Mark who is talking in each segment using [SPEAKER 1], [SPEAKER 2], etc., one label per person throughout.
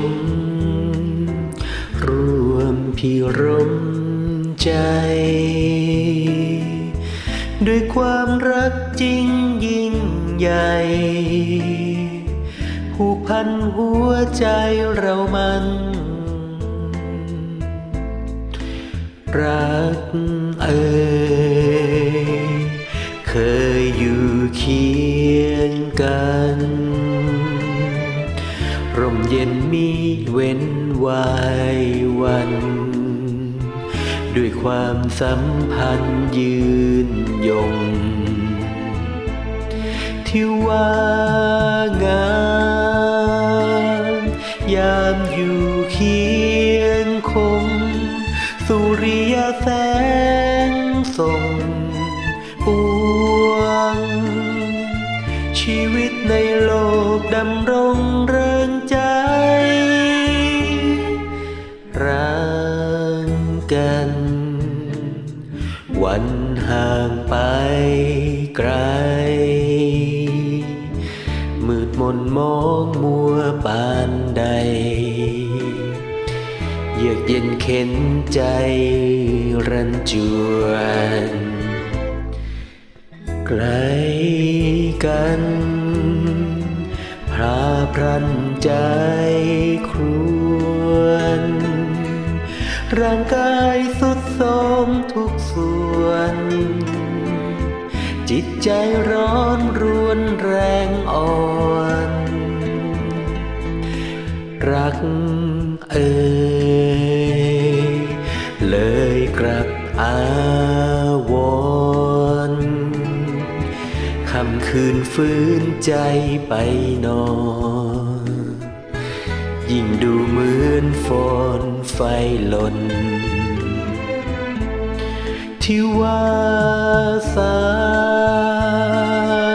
[SPEAKER 1] ม รวมพิรมใจ ด้วยความรักจริงยิ่งใหญ่ ผูกพันหัวใจเรามัน รักเอ่ยเคยอยู่เคียงกัน เย็นมีเว้นวายวัน ด้วยความสัมพันธ์ยืนยง ที่ว่างามยามอยู่เคียงคง สุริยแสงส่งปวง ชีวิตในโลกดำรงเร กัน วันห่างไปไกล มืดมนมองมัวปานใด เยือกเย็นเข็นใจรันจวนไกลกันพราพรันใจครวน ร่างกายสุดโทมทุกส่วน จิตใจร้อนรวนแรงอ่อน รักเอ่ยเลยกลับอาวรณ์คำคืนฟื้นใจไปนอน ยิ่งดูเหมือนฝนไฟหล่นที่ว่าสา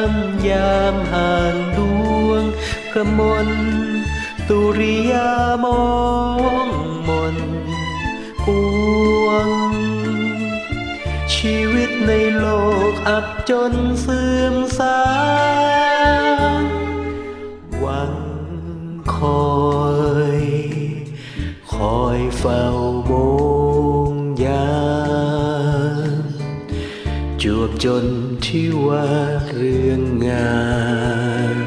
[SPEAKER 1] มยามห่างดวงกระมนสุริยามองมนปวง ชีวิตในโลกอับจนเสื่อมสา จวบจนที่ว่าเรื่องงาน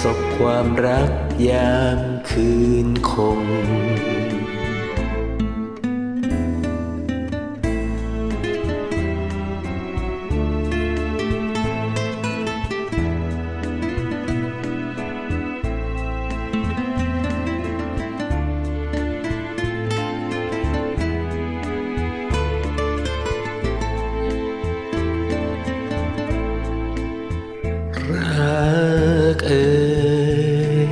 [SPEAKER 1] ศพความรักยามคืนคง รักเอ่ย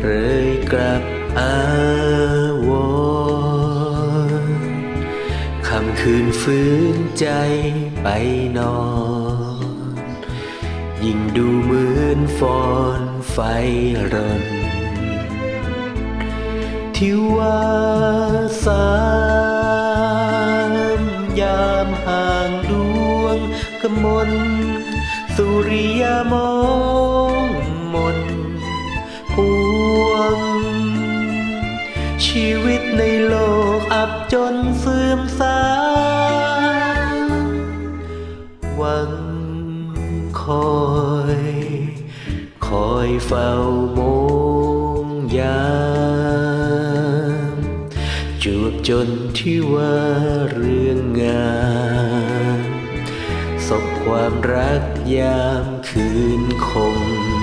[SPEAKER 1] เรยกลับอาวรณ์คำคืนฟื้นใจไปนอน ยิ่งดูเหมือนฟอนไฟรนที่ว่าสามยามห่างดวงกมล สุริยามองมนปวง ชีวิตในโลกอับจนเสื่อมสายหวังคอย คอยเฝ้ามองยามจวบจนที่ว่าเรื่องงาน บความรักยามคืนคง